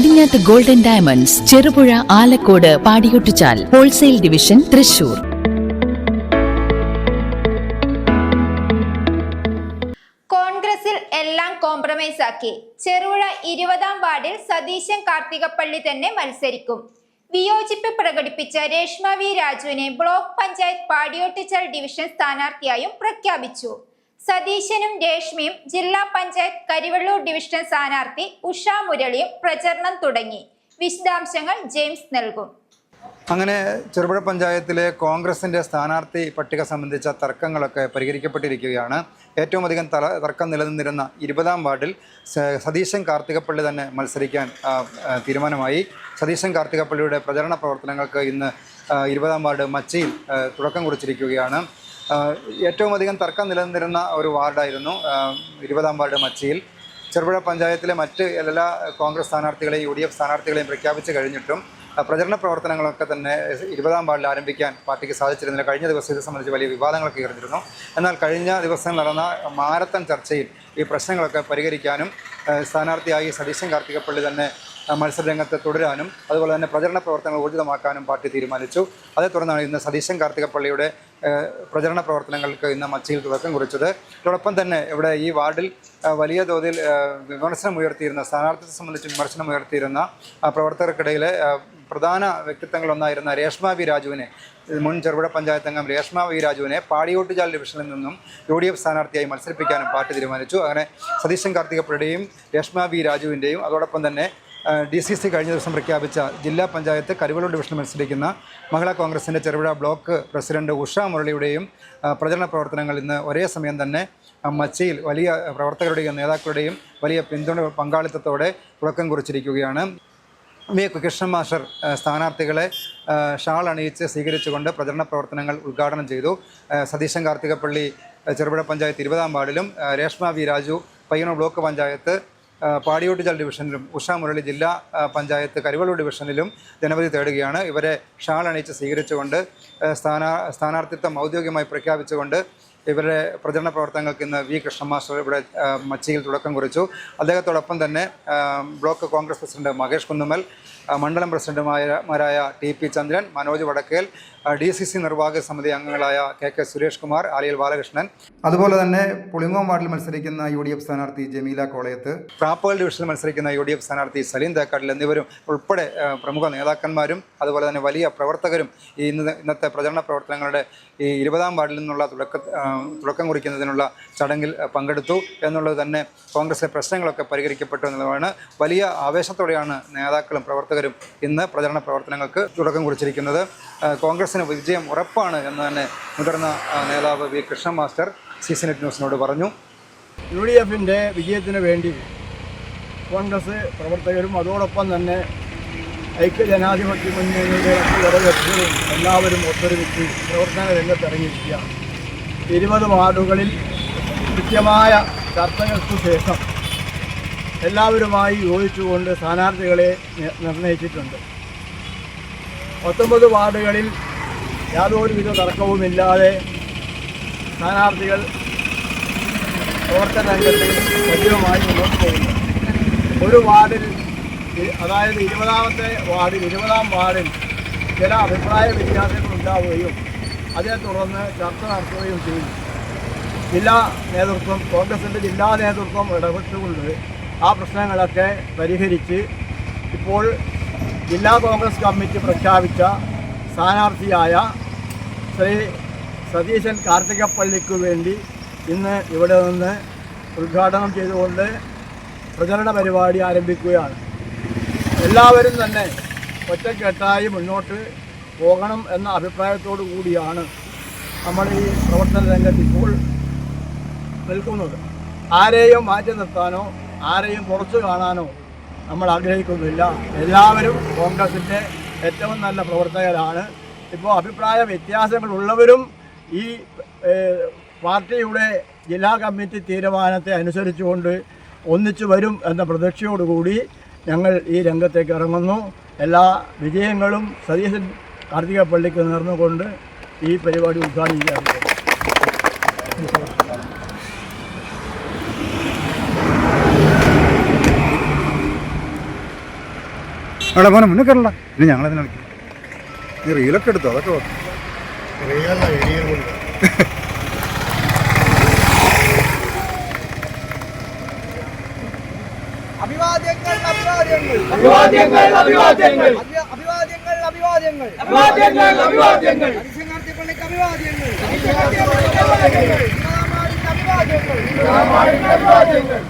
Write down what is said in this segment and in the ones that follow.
കടിഞ്ഞാത്ത് golden diamonds Cherupuzha Alakode Padiyottuchal wholesale division Thrissur കോൺഗ്രസിൽ എല്ലാം compromise ആക്കി. ചെറുപുഴ ഇരുപതാം വാർഡിൽ സതീശൻ കാർത്തികപ്പള്ളി തന്നെ മത്സരിക്കും. വിയോജിപ്പ് പ്രകടിപ്പിച്ച രേഷ്മ വി രാജുവിനെ ബ്ലോക്ക് പഞ്ചായത്ത് പാടിയോട്ടിച്ചാൽ ഡിവിഷൻ സ്ഥാനാർത്ഥിയായും പ്രഖ്യാപിച്ചു. സതീശനും രേഷ്മയും ജില്ലാ പഞ്ചായത്ത് കരിവള്ളൂർ ഡിവിഷൻ സ്ഥാനാർത്ഥി ഉഷ മുരളിയും പ്രചരണം തുടങ്ങി. വിശദാംശങ്ങൾ ജെയിംസ് നൽകും. അങ്ങനെ ചെറുപുഴ പഞ്ചായത്തിലെ കോൺഗ്രസിന്റെ സ്ഥാനാർത്ഥി പട്ടിക സംബന്ധിച്ച തർക്കങ്ങളൊക്കെ പരിഹരിക്കപ്പെട്ടിരിക്കുകയാണ്. ഏറ്റവും അധികം തല തർക്കം നിലനിന്നിരുന്ന ഇരുപതാം വാർഡിൽ സതീശൻ കാർത്തികപ്പള്ളി തന്നെ മത്സരിക്കാൻ തീരുമാനമായി. സതീശൻ കാർത്തികപ്പള്ളിയുടെ പ്രചരണ പ്രവർത്തനങ്ങൾക്ക് ഇന്ന് ഇരുപതാം വാർഡ് മച്ചയിൽ തുടക്കം കുറിച്ചിരിക്കുകയാണ്. ഏറ്റവും അധികം തർക്കം നിലനിന്നിരുന്ന ഒരു വാർഡായിരുന്നു ഇരുപതാം വാർഡ് മച്ചിയിൽ. ചെറുപുഴ പഞ്ചായത്തിലെ മറ്റ് എല്ലാ കോൺഗ്രസ് സ്ഥാനാർത്ഥികളെയും യു ഡി എഫ് സ്ഥാനാർത്ഥികളെയും പ്രഖ്യാപിച്ചു കഴിഞ്ഞിട്ടും പ്രചരണ പ്രവർത്തനങ്ങളൊക്കെ തന്നെ ഇരുപതാം വാർഡിൽ ആരംഭിക്കാൻ പാർട്ടിക്ക് സാധിച്ചിരുന്നില്ല. കഴിഞ്ഞ ദിവസം ഇത് സംബന്ധിച്ച് വലിയ വിവാദങ്ങളൊക്കെ ഉയർന്നിരുന്നു. എന്നാൽ കഴിഞ്ഞ ദിവസം നടന്ന മാരത്തൺ ചർച്ചയിൽ ഈ പ്രശ്നങ്ങളൊക്കെ പരിഹരിക്കാനും സ്ഥാനാർത്ഥിയായി സതീശൻ കാർത്തികപ്പള്ളി തന്നെ മത്സരരംഗത്ത് തുടരാനും അതുപോലെ തന്നെ പ്രചരണ പ്രവർത്തനങ്ങൾ ഊർജിതമാക്കാനും പാർട്ടി തീരുമാനിച്ചു. അതേ തുടർന്നാണ് ഇന്ന് സതീശൻ കാർത്തികപ്പള്ളിയുടെ പ്രചരണ പ്രവർത്തനങ്ങൾക്ക് ഇന്ന് മച്ചിയിൽ തുടക്കം കുറിച്ചത്. ഇതോടൊപ്പം തന്നെ ഇവിടെ ഈ വാർഡിൽ വലിയ തോതിൽ വിമർശനമുയർത്തിയിരുന്ന സ്ഥാനാർത്ഥിയെ സംബന്ധിച്ച് വിമർശനം ഉയർത്തിയിരുന്ന ആ, പ്രവർത്തകർക്കിടയിലെ പ്രധാന വ്യക്തിത്വങ്ങളൊന്നായിരുന്ന രേഷ്മ വി രാജുവിനെ മുൻ ചെറുപുഴ പഞ്ചായത്ത് അംഗം രേഷ്മ വി രാജുവിനെ പാടിയോട്ടുചാൽ ഡിവിഷനിൽ നിന്നും യു ഡി എഫ് സ്ഥാനാർത്ഥിയായി മത്സരിപ്പിക്കാനും പാർട്ടി തീരുമാനിച്ചു. അങ്ങനെ സതീശൻ കാർത്തികപ്പുഴയുടെയും രേഷ്മ വി രാജുവിന്റെയും അതോടൊപ്പം തന്നെ ഡി സി സി കഴിഞ്ഞ ദിവസം പ്രഖ്യാപിച്ച ജില്ലാ പഞ്ചായത്ത് കരുവള്ളൂർ ഡിവിഷനിൽ മത്സരിക്കുന്ന മഹിളാ കോൺഗ്രസിന്റെ ചെറുപുഴ ബ്ലോക്ക് പ്രസിഡന്റ് ഉഷ മുരളിയുടെയും പ്രചരണ പ്രവർത്തനങ്ങൾ ഇന്ന് ഒരേ സമയം തന്നെ മച്ചയിൽ വലിയ പ്രവർത്തകരുടെയും നേതാക്കളുടെയും വലിയ പിന്തുണ പങ്കാളിത്തത്തോടെ തുടക്കം കുറിച്ചിരിക്കുകയാണ്. വി. കൃഷ്ണൻ മാസ്റ്റർ സ്ഥാനാർത്ഥികളെ ഷാൾ അണിയിച്ച് സ്വീകരിച്ചുകൊണ്ട് പ്രചരണ പ്രവർത്തനങ്ങൾ ഉദ്ഘാടനം ചെയ്തു. സതീശൻ കാർത്തികപ്പള്ളി ചെറുപുഴ പഞ്ചായത്ത് ഇരുപതാം വാർഡിലും രേഷ്മ വി. രാജു പയ്യന്നൂർ ബ്ലോക്ക് പഞ്ചായത്ത് പാടിയോട്ടുചാൽ ഡിവിഷനിലും ഉഷാ മുരളി ജില്ലാ പഞ്ചായത്ത് കരുവള്ളൂർ ഡിവിഷനിലും ജനവധി തേടുകയാണ്. ഇവരെ ഷാൾ അണിയിച്ച് സ്വീകരിച്ചുകൊണ്ട് സ്ഥാനാർത്ഥിത്വം ഔദ്യോഗികമായി പ്രഖ്യാപിച്ചുകൊണ്ട് ഇവരുടെ പ്രചരണ പ്രവർത്തനങ്ങൾക്ക് ഇന്ന് വി കൃഷ്ണ മാസ്റ്റർ ഇവിടെ മച്ചിയിൽ തുടക്കം കുറിച്ചു. അദ്ദേഹത്തോടൊപ്പം തന്നെ ബ്ലോക്ക് കോൺഗ്രസ് പ്രസിഡന്റ് മഹേഷ് കുന്നുമൽ മണ്ഡലം പ്രസിഡന്റുമാരായ T P Chandran Manoj Vadakkel D C C നിർവാഹക സമിതി അംഗങ്ങളായ കെ കെ സുരേഷ് കുമാർ ആലിയൽ ബാലകൃഷ്ണൻ. അതുപോലെ തന്നെ പുളിങ്ങോം വാർഡിൽ മത്സരിക്കുന്ന യു ഡി എഫ് സ്ഥാനാർത്ഥി ജമീല കോളയത്ത് പ്രാപ്പകൽ ഡിവിഷനിൽ മത്സരിക്കുന്ന യു ഡി എഫ് സ്ഥാനാർത്ഥി സലീം തേക്കാട്ടിൽ എന്നിവരും ഉൾപ്പെടെ പ്രമുഖ നേതാക്കന്മാരും അതുപോലെ തന്നെ വലിയ പ്രവർത്തകരും ഈ ഇന്ന് ഇന്നത്തെ പ്രചരണ പ്രവർത്തനങ്ങളുടെ ഈ ഇരുപതാം വാർഡിൽ നിന്നുള്ള തുടക്ക തുടക്കം കുറിക്കുന്നതിനുള്ള ചടങ്ങിൽ പങ്കെടുത്തു എന്നുള്ളത് തന്നെ കോൺഗ്രസിലെ പ്രശ്നങ്ങളൊക്കെ പരിഹരിക്കപ്പെട്ടു എന്നുള്ളതാണ്. വലിയ ആവേശത്തോടെയാണ് നേതാക്കളും പ്രവർത്തകരും ഇന്ന് പ്രചരണ പ്രവർത്തനങ്ങൾക്ക് തുടക്കം കുറിച്ചിരിക്കുന്നത്. കോൺഗ്രസിന് വിജയം ഉറപ്പാണ് എന്ന് തന്നെ മുതിർന്ന നേതാവ് V. Krishna master C C net ന്യൂസിനോട് പറഞ്ഞു. യു ഡി എഫിന്റെ വിജയത്തിന് വേണ്ടി കോൺഗ്രസ് പ്രവർത്തകരും അതോടൊപ്പം തന്നെ ഐക്യജനാധിപത്യ മുന്നണിയുടെ മറ്റ് ഘടകകക്ഷികളും എല്ലാവരും ഒത്തൊരുമിച്ച് പ്രവർത്തന രംഗത്ത് ഇറങ്ങിയിരിക്കുകയാണ് ഇരുപത് വാർഡുകളിൽ കൃത്യമായ ചർച്ചകൾക്ക് ശേഷം എല്ലാവരുമായി യോജിച്ചുകൊണ്ട് സ്ഥാനാർത്ഥികളെ നിർണയിച്ചിട്ടുണ്ട്. പത്തൊമ്പത് വാർഡുകളിൽ യാതൊരുവിധ തർക്കവുമില്ലാതെ സ്ഥാനാർത്ഥികൾ പ്രവർത്തന രംഗത്ത് സജീവമായി മുന്നോട്ട് പോകുന്നു. ഒരു വാർഡിൽ അതായത് ഇരുപതാമത്തെ വാർഡിൽ ഇരുപതാം വാർഡിൽ ചില അഭിപ്രായ വ്യത്യാസങ്ങൾ ഉണ്ടാവുകയും അതേ തുടർന്ന് ചർച്ച നടത്തുകയും ചെയ്തു. ജില്ലാ നേതൃത്വം കോൺഗ്രസിന്റെ ജില്ലാ നേതൃത്വം ഇടപെട്ടുകൊണ്ട് ആ പ്രശ്നങ്ങളൊക്കെ പരിഹരിച്ച് ഇപ്പോൾ ജില്ലാ കോൺഗ്രസ് കമ്മിറ്റി പ്രഖ്യാപിച്ച സ്ഥാനാർത്ഥിയായ ശ്രീ സതീശൻ കാർത്തികപ്പള്ളിക്ക് വേണ്ടി ഇന്ന് ഇവിടെ നിന്ന് ഉദ്ഘാടനം ചെയ്തുകൊണ്ട് പ്രചരണ പരിപാടി ആരംഭിക്കുകയാണ്. എല്ലാവരും തന്നെ ഒറ്റക്കെട്ടായി മുന്നോട്ട് പോകണം എന്ന അഭിപ്രായത്തോടു കൂടിയാണ് നമ്മൾ ഈ പ്രവർത്തന രംഗത്ത് ഇപ്പോൾ നിൽക്കുന്നത്. ആരെയും മാറ്റി നിർത്താനോ ആരെയും പുറത്തു കാണാനോ നമ്മൾ ആഗ്രഹിക്കുന്നില്ല. എല്ലാവരും കോൺഗ്രസിന്റെ ഏറ്റവും നല്ല പ്രവർത്തകരാണ്. ഇപ്പോൾ അഭിപ്രായ വ്യത്യാസങ്ങളുള്ളവരും ഈ പാർട്ടിയുടെ ജില്ലാ കമ്മിറ്റി തീരുമാനത്തെ അനുസരിച്ചുകൊണ്ട് ഒന്നിച്ചു വരും എന്ന പ്രതീക്ഷയോടുകൂടി ഞങ്ങൾ ഈ രംഗത്തേക്ക് ഇറങ്ങുന്നു. എല്ലാ വിജയങ്ങളും സതീശൻ കാർത്തിക പള്ളിക്ക് നേർന്നുകൊണ്ട് ഈ പരിപാടി ഉദ്ഘാടനിക്കുകയാണ് അവിടെ മോനെ മുന്നേ കയറണ്ട ഇനി ഞങ്ങളതിനെ കളിക്കും നീ റീലൊക്കെ എടുത്തു? അതൊക്കെ റീലല്ല വീഡിയോ അഭിവാദ്യങ്ങൾ അഭിവാദ്യങ്ങൾ. അഭിവാദ്യങ്ങൾ അഭിവാദ്യങ്ങൾ. അഭിവാദ്യങ്ങൾ അഭിവാദ്യങ്ങൾ. അഭിവാദ്യങ്ങൾ അഭിസംഘാർത്ഥി പള്ളിക്ക് അഭിവാദ്യങ്ങൾ. അഭിവാദ്യങ്ങൾ.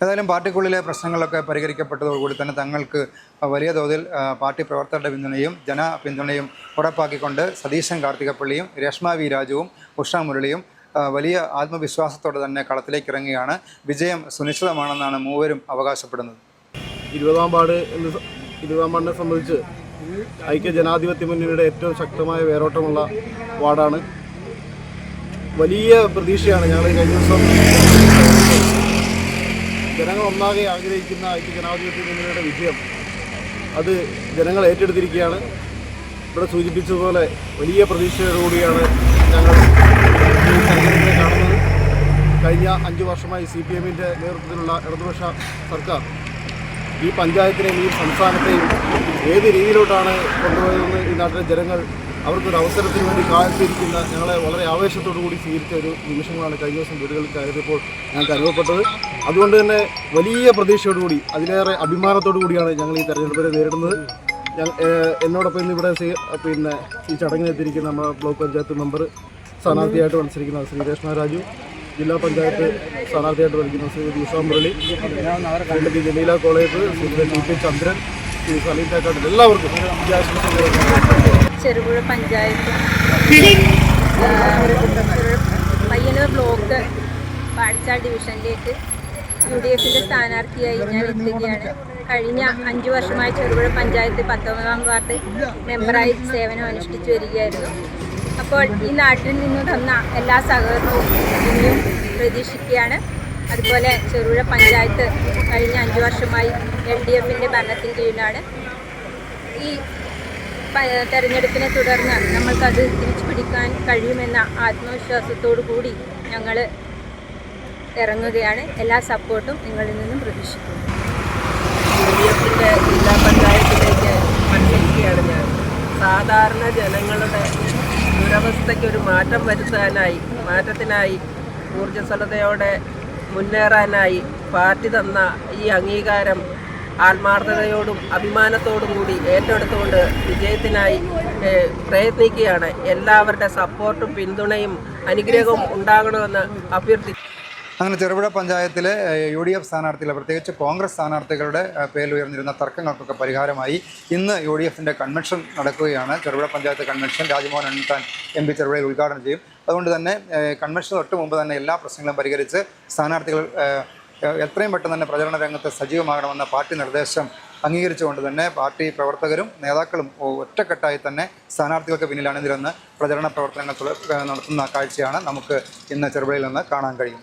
ഏതായാലും പാർട്ടിക്കുള്ളിലെ പ്രശ്നങ്ങളൊക്കെ പരിഹരിക്കപ്പെട്ടതോടുകൂടി തന്നെ തങ്ങൾക്ക് വലിയ തോതിൽ പാർട്ടി പ്രവർത്തകരുടെ പിന്തുണയും ജന പിന്തുണയും ഉറപ്പാക്കിക്കൊണ്ട് സതീശൻ കാർത്തികപ്പള്ളിയും രേഷ്മ വി രാജുവും ഉഷ മുരളിയും വലിയ ആത്മവിശ്വാസത്തോടെ തന്നെ കളത്തിലേക്ക് ഇറങ്ങുകയാണ്. വിജയം സുനിശ്ചിതമാണെന്നാണ് മൂവരും അവകാശപ്പെടുന്നത്. ഇരുപതാം പാട് എന്ന് ഇരുപതാം പാടിനെ സംബന്ധിച്ച് ഐക്യ ജനാധിപത്യ മുന്നണിയുടെ ഏറ്റവും ശക്തമായ വേരോട്ടമുള്ള വാർഡാണ്. വലിയ പ്രതീക്ഷയാണ് ഞങ്ങൾ കഴിഞ്ഞ ദിവസം ജനങ്ങൾ ഒന്നാകെ ആഗ്രഹിക്കുന്ന ഐക്യ ജനാധിപത്യ മുന്നണിയുടെ വിജയം. അത് ജനങ്ങൾ ഏറ്റെടുത്തിരിക്കുകയാണ്. ഇവിടെ സൂചിപ്പിച്ചതുപോലെ വലിയ പ്രതീക്ഷയോടുകൂടിയാണ് ഞങ്ങൾ കഴിഞ്ഞ അഞ്ച് വർഷമായി സി പി എമ്മിന്റെ നേതൃത്വത്തിലുള്ള ഇടതുപക്ഷ സർക്കാർ ഈ പഞ്ചായത്തിനെയും ഈ സംസ്ഥാനത്തെയും ഏത് രീതിയിലോട്ടാണ് കൊണ്ടുപോയതെന്ന് ഈ നാട്ടിലെ ജനങ്ങൾ അവർക്കൊരു അവസരത്തിന് വേണ്ടി കാത്തിരിക്കുന്ന ഞങ്ങളെ വളരെ ആവേശത്തോടു കൂടി സ്വീകരിച്ച ഒരു നിമിഷങ്ങളാണ് കഴിഞ്ഞ ദിവസം വീടുകളിൽ കയറിയപ്പോൾ ഞങ്ങൾക്ക് അനുഭവപ്പെട്ടത്. അതുകൊണ്ട് തന്നെ വലിയ പ്രതീക്ഷയോടുകൂടി അതിലേറെ അഭിമാനത്തോടു കൂടിയാണ് ഞങ്ങൾ ഈ തെരഞ്ഞെടുപ്പിനെ നേരിടുന്നത്. എന്നോടൊപ്പം ഇന്ന് ഇവിടെ പിന്നെ ഈ ചടങ്ങിനെത്തിയിരിക്കുന്ന നമ്മുടെ ബ്ലോക്ക് പഞ്ചായത്ത് മെമ്പർ സ്ഥാനാർത്ഥിയായിട്ട് മത്സരിക്കുന്ന ശ്രീ രേഷ്മ രാജു ജില്ലാ പഞ്ചായത്ത് സ്ഥാനാർത്ഥിയായിട്ട് മത്സരിക്കുന്ന Shri Deesa Murali Shrimati Jameela college Shrimati T P Chandran Shri Saleem Thekkattil എല്ലാവർക്കും ചെറുപുഴ പഞ്ചായത്ത്. പയ്യന്നൂർ ബ്ലോക്ക് പാടിച്ചാൽ ഡിവിഷനിലേക്ക് യു ഡി എഫിന്റെ സ്ഥാനാർത്ഥിയായി ഞാൻ എത്തുകയാണ്. കഴിഞ്ഞ അഞ്ചു വർഷമായി ചെറുപുഴ പഞ്ചായത്ത് പത്തൊമ്പതാം വാർഡ് മെമ്പറായി സേവനം അനുഷ്ഠിച്ചു വരികയായിരുന്നു. അപ്പോൾ ഈ നാട്ടിൽ നിന്ന് തന്ന എല്ലാ സഹകരണവും ഇനിയും പ്രതീക്ഷിക്കുകയാണ്. അതുപോലെ ചെറുപുഴ പഞ്ചായത്ത് കഴിഞ്ഞ അഞ്ചു വർഷമായി എൽ ഡി എഫിന്റെ ഭരണത്തിന് കീഴിലാണ്. ഈ തെരഞ്ഞെടുപ്പിനെ തുടർന്ന് നമ്മൾക്കത് തിരിച്ചു പിടിക്കാൻ കഴിയുമെന്ന ആത്മവിശ്വാസത്തോടു കൂടി ഞങ്ങൾ ഇറങ്ങുകയാണ്. എല്ലാ സപ്പോർട്ടും നിങ്ങളിൽ നിന്നും പ്രതീക്ഷിക്കുന്നു. ജില്ലാ പഞ്ചായത്തിലേക്ക് മത്സരിക്കുകയാണ് ഞാൻ. സാധാരണ ജനങ്ങളുടെ ദുരവസ്ഥയ്ക്ക് ഒരു മാറ്റം വരുത്താനായി മാറ്റത്തിനായി ഊർജസ്വലതയോടെ മുന്നേറാനായി പാർട്ടി തന്ന ഈ അംഗീകാരം ആത്മാർത്ഥതയോടും അഭിമാനത്തോടും കൂടി ഏറ്റെടുത്തുകൊണ്ട് വിജയത്തിനായി പ്രയത്നിക്കുകയാണ്. എല്ലാവരുടെ സപ്പോർട്ടും പിന്തുണയും അനുഗ്രഹവും ഉണ്ടാകണമെന്ന് അഭ്യർത്ഥിക്കുന്നു. അങ്ങനെ ചെറുപുഴ പഞ്ചായത്തിലെ യു ഡി എഫ് സ്ഥാനാർത്ഥികളെ പ്രത്യേകിച്ച് കോൺഗ്രസ് സ്ഥാനാർത്ഥികളുടെ പേരിൽ ഉയർന്നിരുന്ന തർക്കങ്ങൾക്കൊക്കെ പരിഹാരമായി ഇന്ന് യു ഡി എഫിന്റെ കൺവെൻഷൻ നടക്കുകയാണ്. Cherupuzha panchayat convention Rajmohan Unnithan M P ചെറുപുഴയിൽ ഉദ്ഘാടനം ചെയ്യും. അതുകൊണ്ട് തന്നെ കൺവെൻഷൻ തൊട്ട് മുമ്പ് തന്നെ എല്ലാ പ്രശ്നങ്ങളും പരിഹരിച്ച് സ്ഥാനാർത്ഥികൾ എത്രയും പെട്ടെന്ന് തന്നെ പ്രചരണ രംഗത്ത് സജീവമാകണമെന്ന പാർട്ടി നിർദ്ദേശം അംഗീകരിച്ചുകൊണ്ട് തന്നെ പാർട്ടി പ്രവർത്തകരും നേതാക്കളും ഒറ്റക്കെട്ടായി തന്നെ സ്ഥാനാർത്ഥികൾക്ക് പിന്നിൽ അണിനിരന്ന് പ്രചരണ പ്രവർത്തനങ്ങൾ നടത്തുന്ന കാഴ്ചയാണ് നമുക്ക് ഇന്ന് ചെറുപുഴയിൽ നിന്ന് കാണാൻ കഴിയും